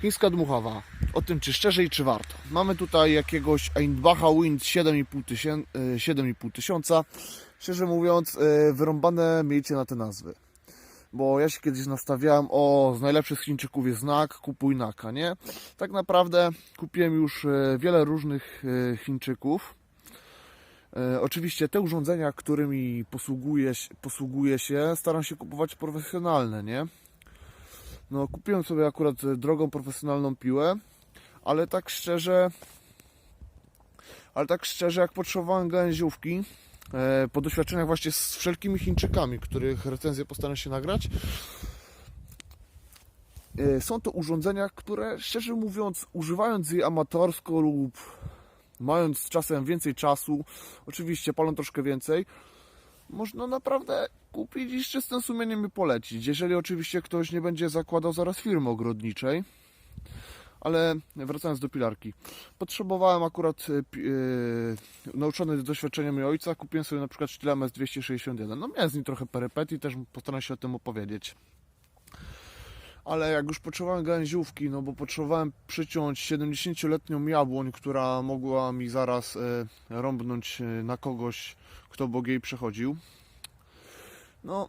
Chińska dmuchawa. O tym, czy szczerze i czy warto. Mamy tutaj jakiegoś Einbacha Wind 7,5 tysię- e, 7,5 tysiąca. Szczerze mówiąc, e, wyrąbane miejcie na te nazwy. Bo ja się kiedyś nastawiałem, o, z najlepszych Chińczyków jest znak, kupuj naka, nie? Tak naprawdę kupiłem już e, wiele różnych Chińczyków. Oczywiście te urządzenia, którymi posługuję, posługuję się, staram się kupować profesjonalne, nie? No, kupiłem sobie akurat e, drogą profesjonalną piłę, ale tak szczerze, ale tak szczerze, jak potrzebowałem gałęziówki, e, po doświadczeniach właśnie z wszelkimi Chińczykami, których recenzję postaram się nagrać, e, są to urządzenia, które szczerze mówiąc, używając je amatorsko lub mając czasem więcej czasu, oczywiście palą troszkę więcej, można naprawdę kupić i z czystym sumieniem i polecić. Jeżeli oczywiście ktoś nie będzie zakładał zaraz firmy ogrodniczej. Ale wracając do pilarki. Potrzebowałem akurat, e, nauczony doświadczeniami ojca, kupiłem sobie na przykład Stilames 261. No miałem z nim trochę perypetii, też postaram się o tym opowiedzieć. Ale jak już potrzebowałem gałęziówki, no bo potrzebowałem przyciąć 70-letnią jabłoń, która mogła mi zaraz e, rąbnąć e, na kogoś, kto obok jej przechodził. No,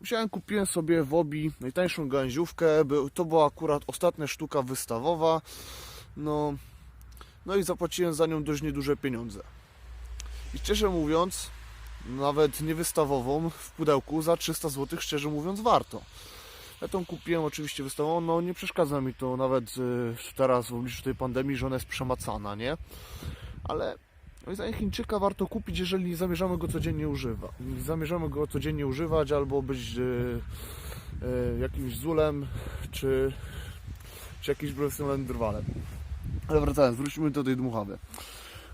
Wziąłem, kupiłem sobie w Obi najtańszą gałęziówkę. To była akurat ostatnia sztuka wystawowa. No, no i zapłaciłem za nią dość nieduże pieniądze. I szczerze mówiąc, nawet nie wystawową w pudełku za 300 zł, szczerze mówiąc, warto. Ja tą kupiłem oczywiście wystawową, no nie przeszkadza mi to nawet y, teraz w obliczu tej pandemii, że ona jest przemacana, nie? Ale moim zdaniem Chińczyka warto kupić, jeżeli zamierzamy go codziennie używać. Zamierzamy go codziennie używać albo być e, e, jakimś zulem, czy, czy jakimś profesjonalnym drwalem. Ale wracając, wróćmy do tej dmuchawy.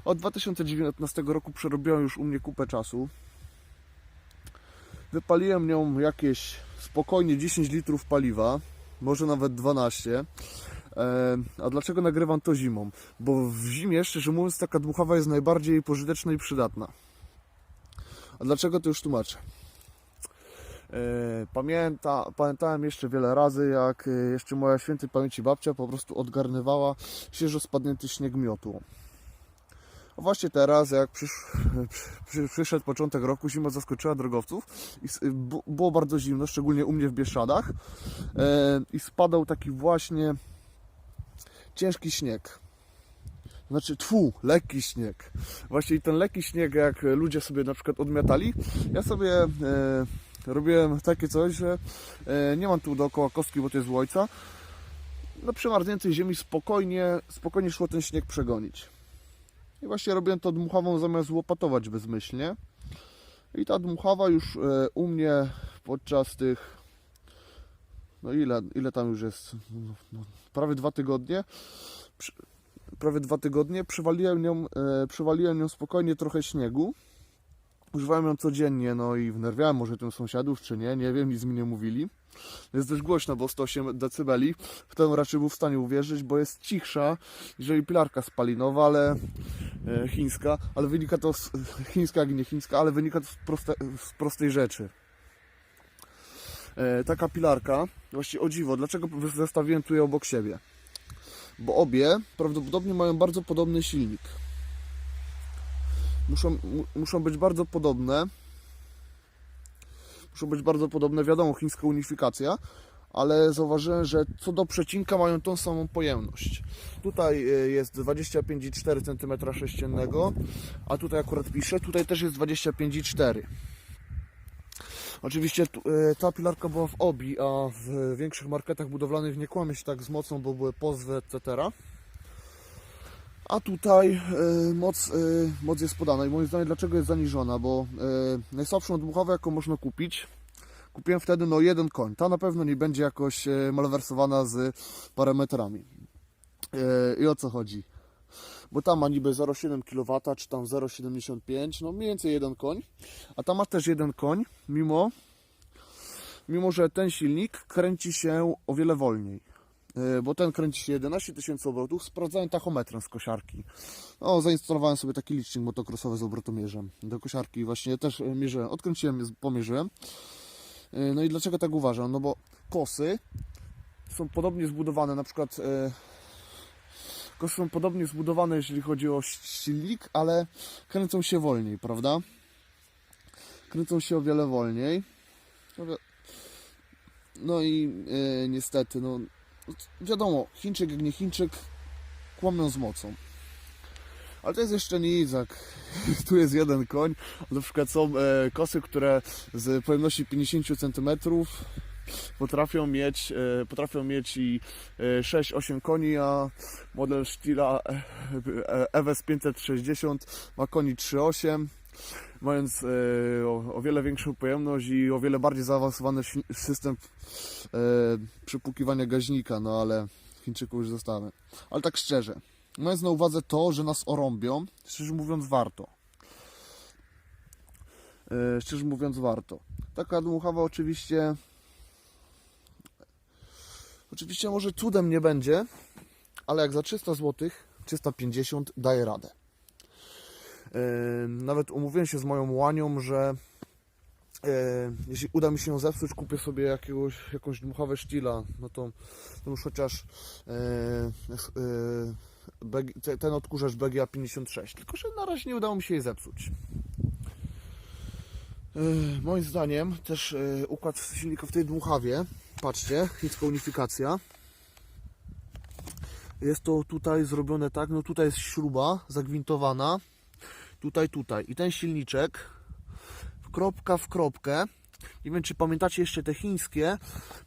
Od 2019 roku przerobiłem już u mnie kupę czasu. Wypaliłem nią jakieś spokojnie 10 litrów paliwa, może nawet 12. E, A dlaczego nagrywam to zimą? Bo w zimie, szczerze mówiąc, taka dmuchawa jest najbardziej pożyteczna i przydatna. A dlaczego to już tłumaczę? E, Pamięta, pamiętałem jeszcze wiele razy, jak e, jeszcze moja świętej pamięci babcia po prostu odgarnywała świeżo spadnięty śnieg miotłą. Właśnie teraz, jak przysz, przy, przyszedł początek roku, zima zaskoczyła drogowców i było bardzo zimno, szczególnie u mnie w Bieszczadach e, i spadał taki właśnie ciężki śnieg. Znaczy, tfu, lekki śnieg. Właśnie i ten lekki śnieg, jak ludzie sobie na przykład odmiatali, ja sobie e, robiłem takie coś, że e, nie mam tu dookoła kostki, bo to jest u ojca. Na przemarzniętej ziemi spokojnie, spokojnie szło ten śnieg przegonić. I właśnie robiłem to dmuchawą zamiast łopatować bezmyślnie. I ta dmuchawa już e, u mnie podczas tych no ile, ile tam już jest? No, no, prawie dwa tygodnie. Prawie dwa tygodnie. Przywaliłem nią, e, przywaliłem nią spokojnie trochę śniegu. Używałem ją codziennie, no i wnerwiałem może tym sąsiadów, czy nie, nie wiem, nic mi nie mówili. Jest dość głośno, bo 108 decybeli. W to raczej był w stanie uwierzyć, bo jest cichsza, jeżeli pilarka spalinowa, ale e, chińska, ale wynika to z, chińska jak nie chińska, ale wynika to z, proste, z prostej rzeczy e, taka pilarka, właściwie o dziwo, dlaczego zestawiłem tu je obok siebie? Bo obie prawdopodobnie mają bardzo podobny silnik. Muszą, mu, muszą być bardzo podobne. Muszą być bardzo podobne, wiadomo, chińska unifikacja, ale zauważyłem, że co do przecinka mają tą samą pojemność. Tutaj e, jest 25,4 cm sześciennego, a tutaj akurat piszę, tutaj też jest 25,4 Oczywiście e, ta pilarka była w OBI, a w większych marketach budowlanych nie kłamie się tak z mocą, bo były pozwy, etc. A tutaj e, moc, e, moc jest podana i moim zdaniem dlaczego jest zaniżona, bo e, najsłabszą dmuchawę jaką można kupić, kupiłem wtedy no jeden koń. Ta na pewno nie będzie jakoś malwersowana z parametrami. I o co chodzi? Bo ta ma niby 0,7 kW, czy tam 0,75, no mniej więcej jeden koń. A ta ma też jeden koń, mimo, mimo że ten silnik kręci się o wiele wolniej. Yy, Bo ten kręci się 11 tysięcy obrotów. Sprawdzałem tachometrem z kosiarki. No, zainstalowałem sobie taki licznik motocrossowy z obrotomierzem do kosiarki. Właśnie też yy, mierzyłem, odkręciłem, pomierzyłem. Yy, No i dlaczego tak uważam? No bo kosy są podobnie zbudowane, na przykład e, tylko są podobnie zbudowane, jeżeli chodzi o silnik, ale kręcą się wolniej, prawda? Kręcą się o wiele wolniej. No No i e, niestety, no wiadomo, Chińczyk jak nie Chińczyk, kłamią z mocą. Ale to jest jeszcze nic, jak tu jest jeden koń, na przykład są e, kosy, które z pojemności 50 cm potrafią mieć, e, potrafią mieć i e, 6-8 koni, a model Stila e, e, EWS 560 ma koni 3,8 mając e, o, o wiele większą pojemność i o wiele bardziej zaawansowany system e, przypukiwania gaźnika, no ale Chińczyków już zostawiamy. Ale tak szczerze, mając na uwadze to, że nas orąbią, szczerze mówiąc warto. E, szczerze mówiąc warto. Taka dmuchawa oczywiście oczywiście może cudem nie będzie, ale jak za 300 zł, 350 daje radę. Nawet umówiłem się z moją łanią, że e, jeśli uda mi się ją zepsuć, kupię sobie jakiegoś, jakąś dmuchawę sztila, no to, to już chociaż BG, te- ten odkurzacz BGA 56, tylko że na razie nie udało mi się jej zepsuć. Moim zdaniem też układ silnika w tej dmuchawie, patrzcie, chińska unifikacja. Jest to tutaj zrobione tak, no tutaj jest śruba zagwintowana, tutaj, tutaj. I ten silniczek w kropka w kropkę. Nie wiem, czy pamiętacie jeszcze te chińskie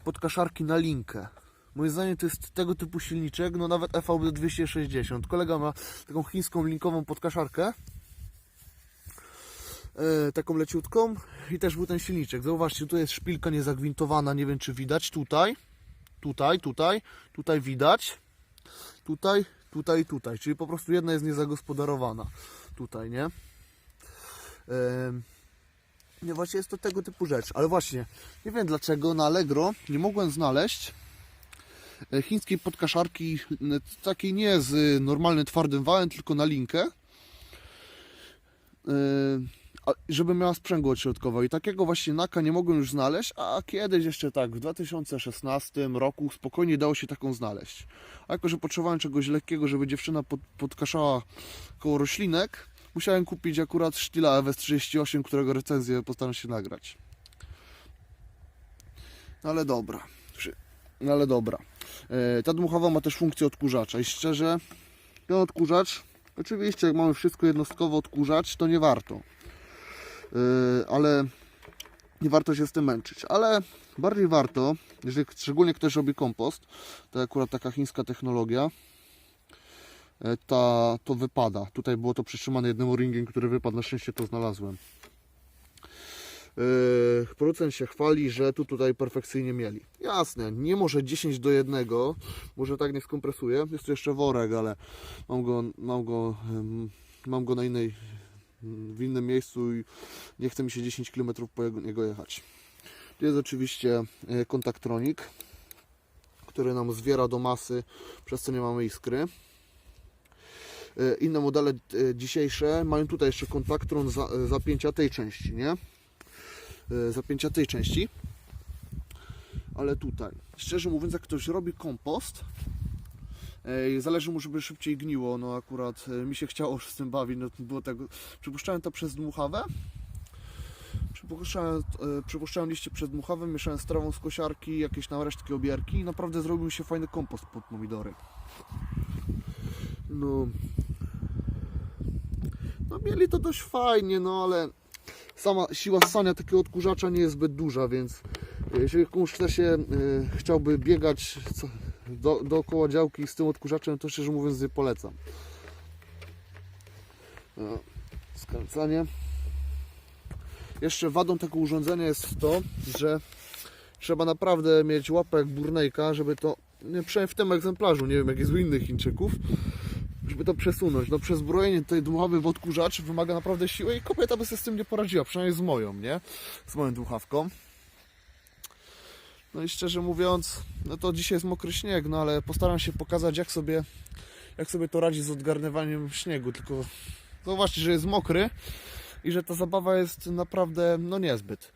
podkaszarki na linkę. Moim zdaniem to jest tego typu silniczek, no nawet EVB 260. Kolega ma taką chińską linkową podkaszarkę. E, taką leciutką i też był ten silniczek. Zauważcie, tu jest szpilka niezagwintowana, nie wiem czy widać. Tutaj, tutaj, tutaj, tutaj widać. Tutaj, tutaj, tutaj. Czyli po prostu jedna jest niezagospodarowana. Tutaj, nie? Nie, właśnie jest to tego typu rzecz. Ale właśnie, nie wiem dlaczego na Allegro nie mogłem znaleźć e, chińskiej podkaszarki n- takiej nie z normalnym twardym wałem, tylko na linkę. Żeby miała sprzęgło odśrodkowe i takiego właśnie naka nie mogłem już znaleźć, a kiedyś jeszcze tak, w 2016 roku spokojnie dało się taką znaleźć. A jako, że potrzebowałem czegoś lekkiego, żeby dziewczyna pod, podkaszała koło roślinek, musiałem kupić akurat sztila EWS38, którego recenzję postaram się nagrać. No ale dobra. No ale dobra. E, ta dmuchawa ma też funkcję odkurzacza i szczerze, ten odkurzacz, oczywiście jak mamy wszystko jednostkowo odkurzać, to nie warto. E, ale nie warto się z tym męczyć. Ale bardziej warto, jeżeli szczególnie ktoś robi kompost, to akurat taka chińska technologia, e, ta, to wypada. Tutaj było to przytrzymane jednym ringiem, który wypadł, na szczęście to znalazłem. Yy, producent się chwali, że tu tutaj perfekcyjnie mieli. Jasne, nie może 10 do 1, może tak nie skompresuję. Jest tu jeszcze worek, ale mam go, mam go, mam go na innej, w innym miejscu i nie chce mi się 10 km po niego jechać. Tu jest oczywiście e, kontaktronik, który nam zwiera do masy, przez co nie mamy iskry. E, Inne modele e, dzisiejsze mają tutaj jeszcze kontaktron za, zapięcia tej części, nie? Zapięcia tej części. Ale tutaj, szczerze mówiąc, jak ktoś robi kompost, zależy mu, żeby szybciej gniło. No akurat e, mi się chciało z tym bawić. No, było tego. Przypuszczałem to przez dmuchawę. Przypuszczałem, e, przypuszczałem liście przez dmuchawę, mieszałem z trawą z kosiarki, jakieś tam resztki obierki i naprawdę zrobił się fajny kompost pod pomidory. No, no mieli to dość fajnie, no ale sama siła ssania takiego odkurzacza nie jest zbyt duża, więc jeżeli komuś chce się, chciałby biegać co, do, dookoła działki z tym odkurzaczem, to szczerze mówiąc nie polecam. No, skręcanie. Jeszcze wadą tego urządzenia jest to, że trzeba naprawdę mieć łapę jak burnejka, żeby to, nie przynajmniej w tym egzemplarzu, nie wiem jak jest u innych Chińczyków, żeby to przesunąć. No przezbrojenie tej dmuchawy w odkurzacz wymaga naprawdę siły i kobieta by sobie z tym nie poradziła, przynajmniej z moją, nie? Z moją dmuchawką. No i szczerze mówiąc, no to dzisiaj jest mokry śnieg, no ale postaram się pokazać jak sobie, jak sobie to radzi z odgarnywaniem śniegu, tylko zauważcie, że jest mokry i że ta zabawa jest naprawdę, no niezbyt.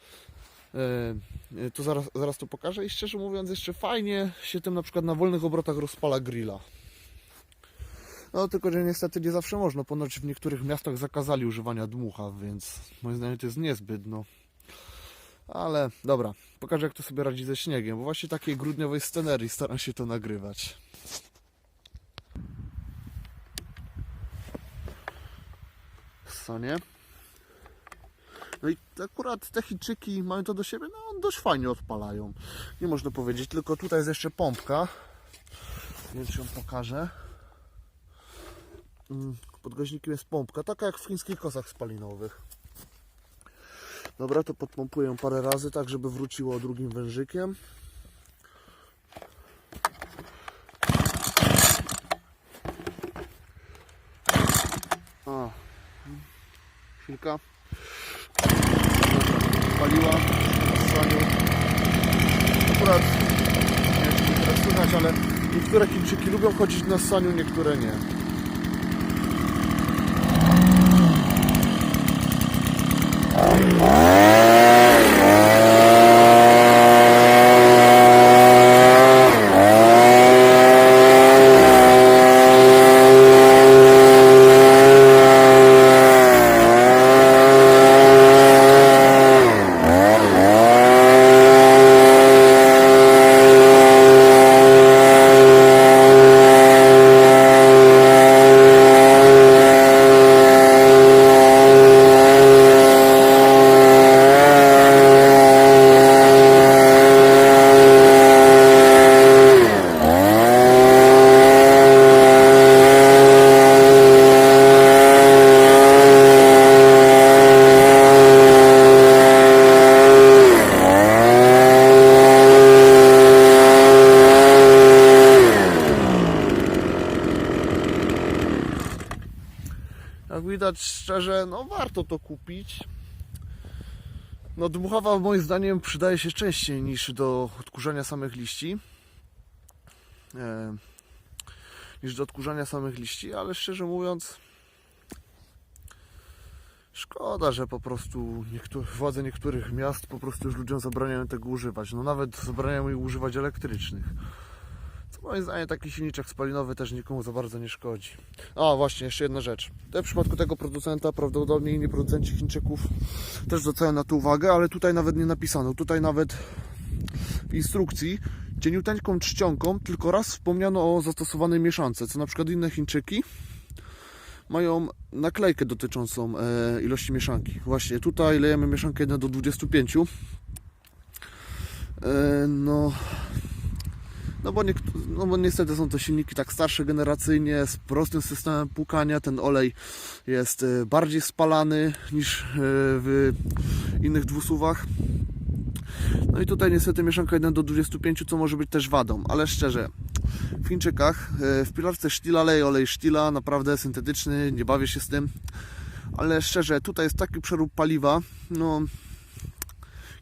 E, To zaraz, zaraz to pokażę i szczerze mówiąc jeszcze fajnie się tym na przykład na wolnych obrotach rozpala grilla. No tylko, że niestety nie zawsze można. Ponoć w niektórych miastach zakazali używania dmucha, więc moim zdaniem to jest niezbyt, no. Ale dobra, pokażę jak to sobie radzi ze śniegiem, bo właśnie takiej grudniowej scenerii staram się to nagrywać. Co nie? No i akurat te Chińczyki mają to do siebie, no dość fajnie odpalają. Nie można powiedzieć, tylko tutaj jest jeszcze pompka. Więc ją pokażę. Mm, Pod gaźnikiem jest pompka, taka jak w chińskich kosach spalinowych. Dobra, to podpompuję parę razy, tak żeby wróciło drugim wężykiem. A, chwilka. Paliła w stanie. Akurat nie wiem, czy teraz słychać, ale niektóre Chińczyki lubią chodzić na saniu, niektóre nie. Jak widać szczerze, no warto to kupić. No dmuchawa moim zdaniem przydaje się częściej niż do odkurzania samych liści. E, niż do odkurzania samych liści, ale szczerze mówiąc szkoda, że po prostu niektóre, władze niektórych miast po prostu już ludziom zabraniają tego używać. No nawet zabraniają ich używać elektrycznych. Co moim zdaniem taki silniczek spalinowy też nikomu za bardzo nie szkodzi. A właśnie, jeszcze jedna rzecz. W przypadku tego producenta prawdopodobnie inni producenci Chińczyków też zwracają na to uwagę, ale tutaj nawet nie napisano. Tutaj nawet w instrukcji cieniuteńką czcionką tylko raz wspomniano o zastosowanej mieszance, co na przykład inne Chińczyki mają naklejkę dotyczącą e, ilości mieszanki. Właśnie tutaj lejemy mieszankę 1 do 25. E, no, no bo, niektó- no bo niestety są to silniki tak starsze generacyjnie, z prostym systemem płukania. Ten olej jest e, bardziej spalany niż e, w innych dwusuwach. No i tutaj niestety mieszanka 1 do 25, co może być też wadą, ale szczerze, w Chińczykach e, w pilarce sztila leje olej sztila, naprawdę syntetyczny, nie bawię się z tym. Ale szczerze, tutaj jest taki przerób paliwa, no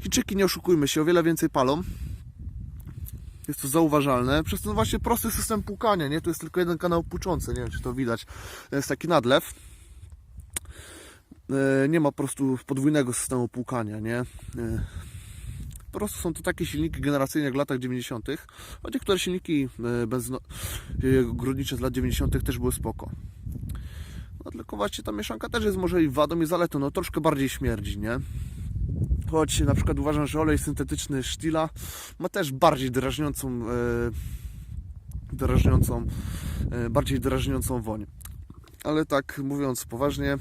Chińczyki nie oszukujmy się, o wiele więcej palą. Jest to zauważalne. Przez ten właśnie prosty system płukania, nie? Tu jest tylko jeden kanał płuczący, nie wiem czy to widać. To jest taki nadlew. E, Nie ma po prostu podwójnego systemu płukania, nie? E, Po prostu są to takie silniki generacyjne jak w latach 90. Choć niektóre silniki e, benzyno... e, górnicze z lat 90. też były spoko. No tylko właśnie ta mieszanka też jest może i wadą i zaletą, no troszkę bardziej śmierdzi, nie? Choć na przykład uważam, że olej syntetyczny Stila ma też bardziej drażniącą, e, drażniącą, e, bardziej drażniącą woń. Ale tak mówiąc poważnie,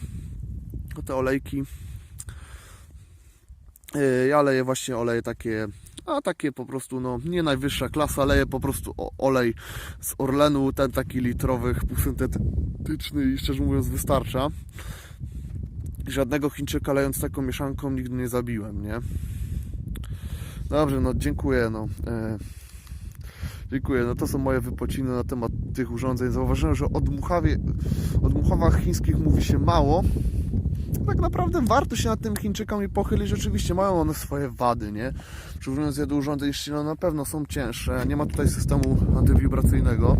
te olejki, e, ja leję właśnie oleje takie, a takie po prostu, no nie najwyższa klasa, leję po prostu olej z Orlenu, ten taki litrowych, półsyntetyczny i szczerze mówiąc wystarcza żadnego Chińczyka lejąc taką mieszanką nigdy nie zabiłem, nie? Dobrze, no dziękuję, no. E, dziękuję, no to są moje wypociny na temat tych urządzeń. Zauważyłem, że o dmuchawie, chińskich mówi się mało. Tak naprawdę warto się nad tym Chińczykami pochylić. Rzeczywiście mają one swoje wady, nie? Przyrównując je do urządzeń Stila, na pewno są cięższe. Nie ma tutaj systemu antywibracyjnego.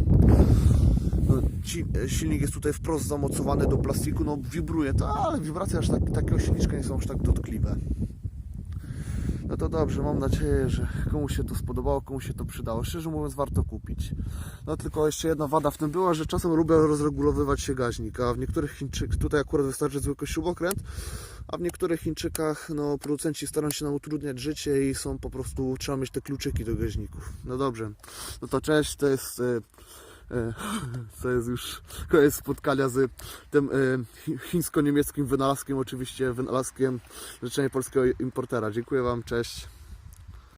E, silnik jest tutaj wprost zamocowany do plastiku, no wibruje to, ale wibracje aż tak, takiego silniczka nie są aż tak dotkliwe. No to dobrze, mam nadzieję, że komuś się to spodobało, komuś się to przydało. Szczerze mówiąc, warto kupić. No tylko jeszcze jedna wada w tym była, że czasem lubię rozregulowywać się gaźnik, a w niektórych Chińczykach, tutaj akurat wystarczy zwykły śrubokręt, a w niektórych Chińczykach, no, producenci starają się nam utrudniać życie i są po prostu, trzeba mieć te kluczyki do gaźników. No dobrze, no to cześć, to jest... e, e, To jest już koniec spotkania z tym e, chi- chińsko-niemieckim wynalazkiem, oczywiście wynalazkiem życzenia polskiego importera. Dziękuję Wam, cześć.